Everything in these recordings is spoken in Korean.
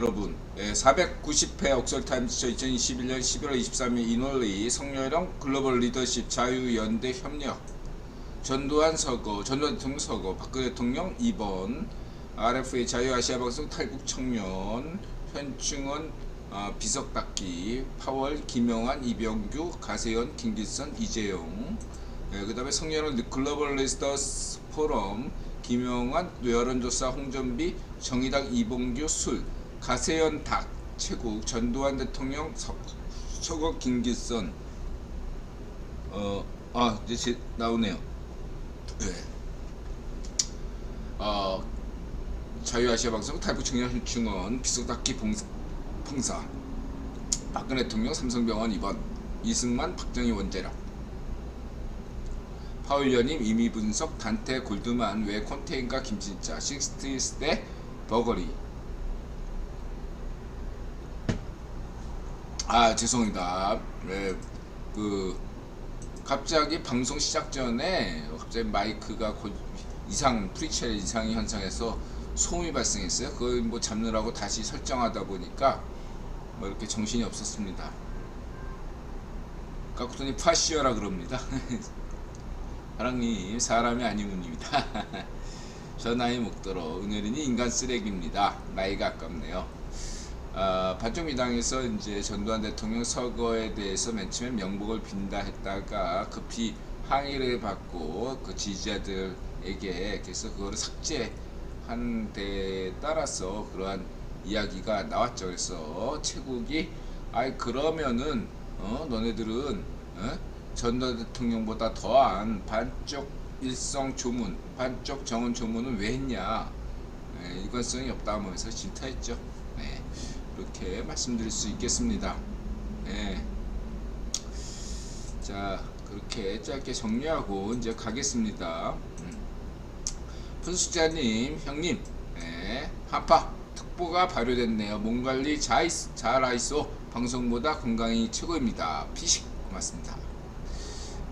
여러분, 490회 옥설타임즈 2021년 11월 23일 인월리 성렬형 글로벌 리더십 자유연대 협력. 전두환 서거, 전두환 대통령 서거, 박근혜 대통령 2번 RFA 자유아시아 방송 탈북 청년 현충원 아, 비석 닦기 파월 김영환 이병규 가세현 김기선 이재용. 네, 그 다음에 성렬은 글로벌 리더스 포럼 김영환 여론조사 홍준비 정의당 이봉규 술 가세현 닭 최국 전두환 대통령 서, 서거 김기선. 어아 이제 제, 나오네요. 네. 어 자유아시아 방송 탈북 청년 현충원 비석닦기 봉사, 박근혜 대통령 삼성병원 2번 이승만 박정희 원재력 파울연님 이미 분석 단테 골드만. 외 콘테인과 김진짜? 60대 버거리 아 죄송합니다 네, 그 갑자기 방송 시작 전에 갑자기 마이크가 곧 이상 프리첼 이상 현상에서 소음이 발생했어요 그걸 뭐 잡느라고 다시 설정하다 보니까 뭐 이렇게 정신이 없었습니다 까쿠토니 파시어라 그럽니다 사랑님 사람이 아니문입니다. 저 나이 먹도록 은혜린이 인간 쓰레기입니다. 나이가 아깝네요. 아, 반쪽미당에서 이제 전두환 대통령 서거에 대해서 맨 처음에 명복을 빈다 했다가 급히 항의를 받고 그 지지자들에게 그래서 그거를 삭제한 데에 따라서 그러한 이야기가 나왔죠. 그래서 최국이 아이 그러면은 어 너네들은 어? 전두환 대통령보다 더한 반쪽 일성 조문, 반쪽 정원 조문은 왜 했냐? 네, 일관성이 없다 하면서 질타했죠. 네, 이렇게 말씀드릴 수 있겠습니다. 네. 자, 그렇게 짧게 정리하고 이제 가겠습니다. 음. 분수자님, 형님, 네, 한파 특보가 발효됐네요. 몸 관리 잘, 잘 하이소. 방송보다 건강이 최고입니다. 피식 고맙습니다.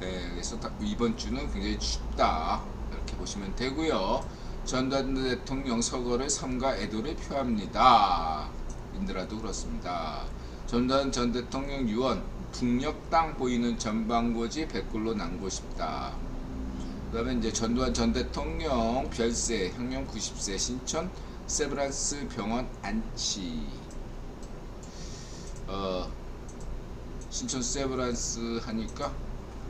네, 그래서 이번 주는 굉장히 춥다 이렇게 보시면 되고요. 전두환 대통령 서거를 삼가 애도를 표합니다. 인드라도 그렇습니다. 전두환 전 대통령 유언 북녘 땅 보이는 전방고지 백골로 남고 싶다. 그 다음에 이제 전두환 전 대통령 별세 형령 90세 신천 세브란스 병원 안치. 어 신천 세브란스 하니까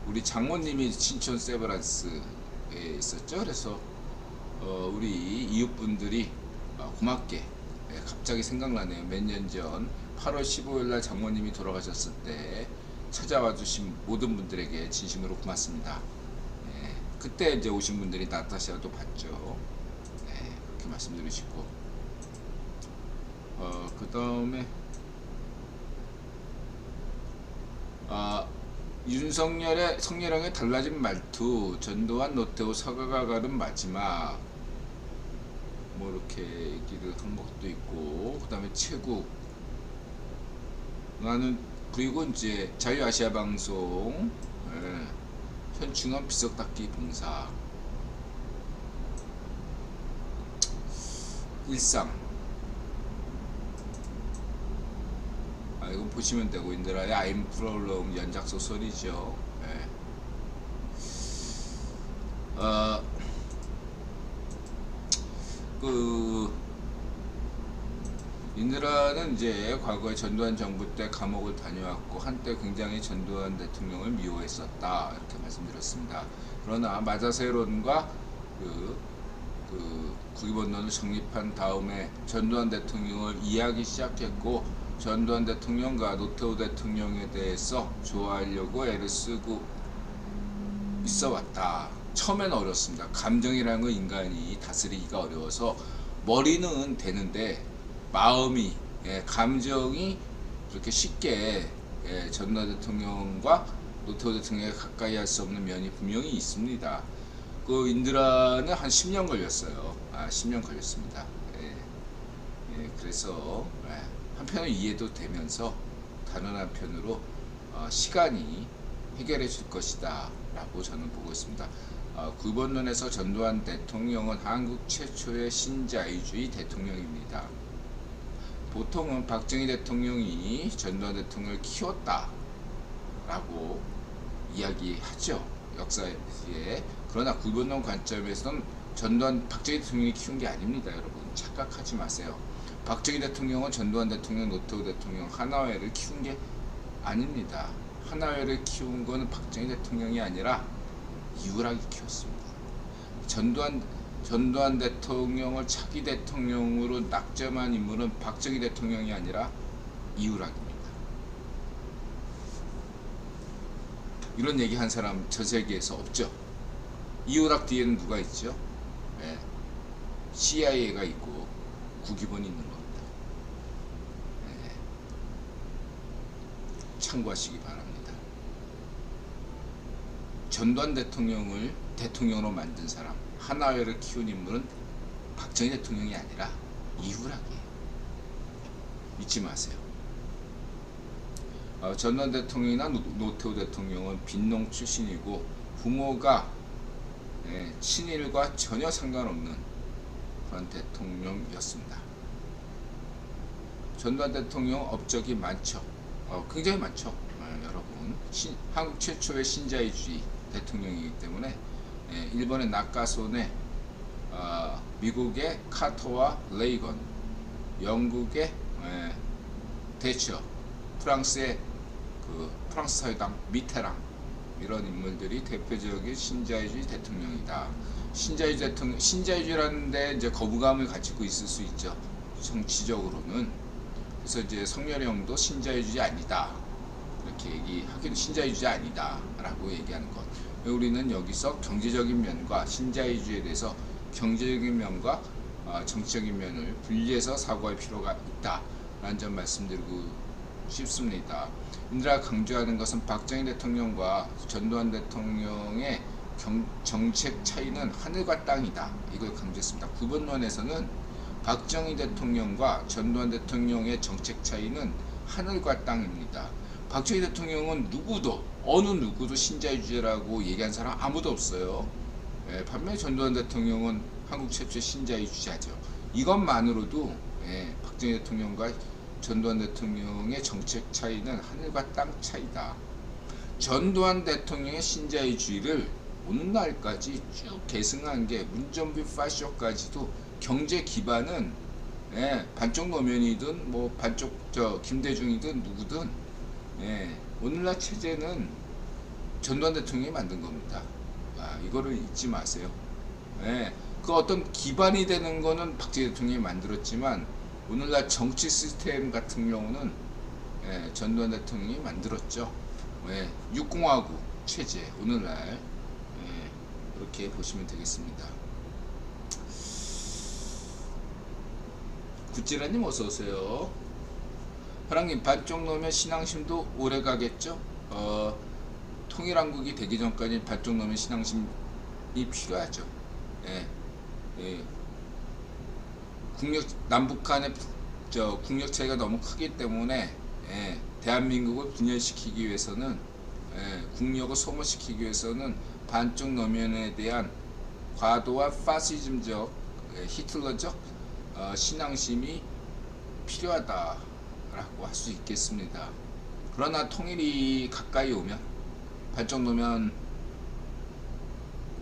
우리 장모님이 신촌 세브란스에 있었죠. 그래서 어, 우리 이웃분들이 어, 고맙게 예, 갑자기 생각나네요. 몇 년 전 8월 15일 날 장모님이 돌아가셨을 때 찾아와 주신 모든 분들에게 진심으로 고맙습니다. 예, 그때 이제 오신 분들이 나타샤도 봤죠. 예, 그렇게 말씀드리시고 어, 그 다음에 아 윤석열의 성렬형의 달라진 말투, 전두환 노태우 서가가 가는 마지막 뭐 이렇게 얘기를 한 것도 있고 그 다음에 최국 나는 그리고 이제 자유아시아 방송 예, 현충원 비석닦기 봉사 일상 아, 이거 보시면 되고 인드라의 I'm Problem 연작 소설이죠. 네. 어, 그 인드라는 이제 과거에 전두환 정부 때 감옥을 다녀왔고 한때 굉장히 전두환 대통령을 미워했었다 이렇게 말씀드렸습니다. 그러나 마자세론과 그, 그 국위본론을 정립한 다음에 전두환 대통령을 이해하기 시작했고 전두환 대통령과 노태우 대통령에 대해서 좋아하려고 애를 쓰고 있어 왔다. 처음엔 어렵습니다. 감정이라는 건 인간이 다스리기가 어려워서 머리는 되는데 마음이 예, 감정이 그렇게 쉽게 예, 전두환 대통령과 노태우 대통령에 가까이 할 수 없는 면이 분명히 있습니다. 그 인드라는 한 10년 걸렸어요. 아, 10년 걸렸습니다. 예, 예, 그래서 예. 한편은 이해도 되면서 다른 한편으로 어, 시간이 해결해 줄 것이다 라고 저는 보고 있습니다. 어, 9번론에서 전두환 대통령은 한국 최초의 신자유주의 대통령입니다. 보통은 박정희 대통령이 전두환 대통령을 키웠다 라고 이야기하죠. 역사에. 그러나 구본론 관점에서는 전두환 박정희 대통령이 키운 게 아닙니다 여러분. 착각하지 마세요. 박정희 대통령은 전두환 대통령 노태우 대통령 하나회를 키운 게 아닙니다. 하나회를 키운 거는 박정희 대통령이 아니라 이우락이 키웠습니다 전두환 전두환 대통령을 차기 대통령으로 낙점한 인물은 박정희 대통령이 아니라 이우락입니다. 이런 얘기 한 사람 저 세계에서 없죠. 이우락 뒤에는 누가 있죠? 네. CIA가 있고 국기본이 있는 겁니다. 네. 참고하시기 바랍니다. 전두환 대통령을 대통령으로 만든 사람 하나회를 키운 인물은 박정희 대통령이 아니라 이후락이에요. 잊지 마세요. 어, 전두환 대통령이나 노, 노태우 대통령은 빈농 출신이고 부모가 예, 친일과 전혀 상관없는 그런 대통령이었습니다. 전두환 대통령 업적이 많죠. 어, 굉장히 많죠. 어, 여러분 신, 한국 최초의 신자유주의 대통령이기 때문에 예, 일본의 나카손에 어, 미국의 카터와 레이건, 영국의 예, 대처, 프랑스의 그 프랑스 사회당 미테랑 이런 인물들이 대표적인 신자유주의 대통령이다. 신자유주의 대통령, 신자유주의라는데 이제 거부감을 가지고 있을 수 있죠. 정치적으로는 그래서 이제 성렬형도 신자유주의 아니다. 이렇게 얘기하기도 신자유주의 아니다 라고 얘기하는 것. 우리는 여기서 경제적인 면과 신자유주의에 대해서 경제적인 면과 어, 정치적인 면을 분리해서 사고할 필요가 있다 라는 점 말씀드리고 싶습니다. 인드라 강조하는 것은 박정희 대통령과 전두환 대통령의 경, 정책 차이는 하늘과 땅이다. 이걸 강조했습니다. 9번론에서는 박정희 대통령과 전두환 대통령의 정책 차이는 하늘과 땅입니다. 박정희 대통령은 누구도 어느 누구도 신자유주의라고 얘기한 사람 아무도 없어요. 예, 반면에 전두환 대통령은 한국 최초 신자유주의자죠. 이것만으로도 예, 박정희 대통령과 전두환 대통령의 정책 차이는 하늘과 땅 차이다. 전두환 대통령의 신자유주의를 오늘날까지 쭉 계승한 게 문정비 파쇼까지도 경제 기반은 예, 반쪽 노면이든 뭐 반쪽 저 김대중이든 누구든 예, 오늘날 체제는 전두환 대통령이 만든 겁니다. 아, 이거를 잊지 마세요. 예, 그 어떤 기반이 되는 거는 박정희 대통령이 만들었지만 오늘날 정치 시스템 같은 경우는 예, 전두환 대통령이 만들었죠. 예, 육공화국 체제 오늘날 예, 그렇게 보시면 되겠습니다. 구찌라님 어서 오세요. 하랑님 반쪽 놓으면 신앙심도 오래 가겠죠? 어, 통일한국이 되기 전까지 반쪽 놓으면 신앙심이 필요하죠. 예, 예. 국력 남북한의 저 국력 차이가 너무 크기 때문에 예, 대한민국을 분열시키기 위해서는 예, 국력을 소모시키기 위해서는 반쪽 노면에 대한 과도한 파시즘적 예, 히틀러적 어, 신앙심이 필요하다 라고 할 수 있겠습니다. 그러나 통일이 가까이 오면 노면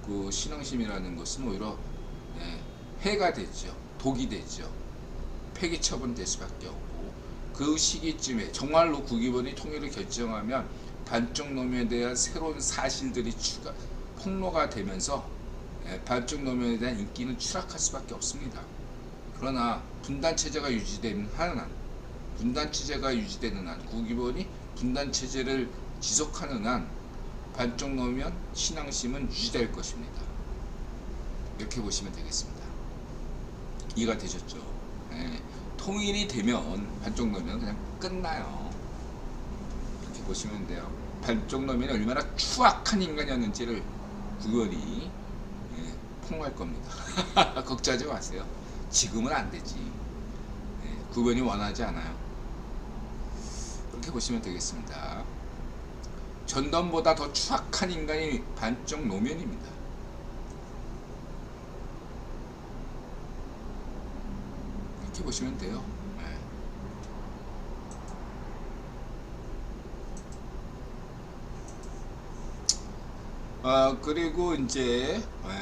그 신앙심이라는 것은 오히려 예, 해가 되죠. 독이 되죠. 폐기 처분될 수밖에 없고 그 시기쯤에 정말로 국기본이 통일을 결정하면 반쪽 노면에 대한 새로운 사실들이 추가 폭로가 되면서 예, 반쪽 노면에 대한 인기는 추락할 수밖에 없습니다. 그러나 분단 체제가 유지되는 한 분단 체제가 유지되는 한 국기본이 분단 체제를 지속하는 한 반쪽 노면 신앙심은 유지될 것입니다. 이렇게 보시면 되겠습니다. 이해가 되셨죠? 예, 통일이 되면 반쪽 노면 그냥 끝나요. 이렇게 보시면 돼요. 반쪽 노면이 얼마나 추악한 인간이었는지를 구현이 예, 폭로할 겁니다. 걱정하지 마세요. 지금은 안 되지. 예, 구변이 원하지 않아요. 이렇게 보시면 되겠습니다. 전덤보다 더 추악한 인간이 반쪽 노면입니다. 이렇게 보시면 돼요. 네. 아 그리고 이제 네.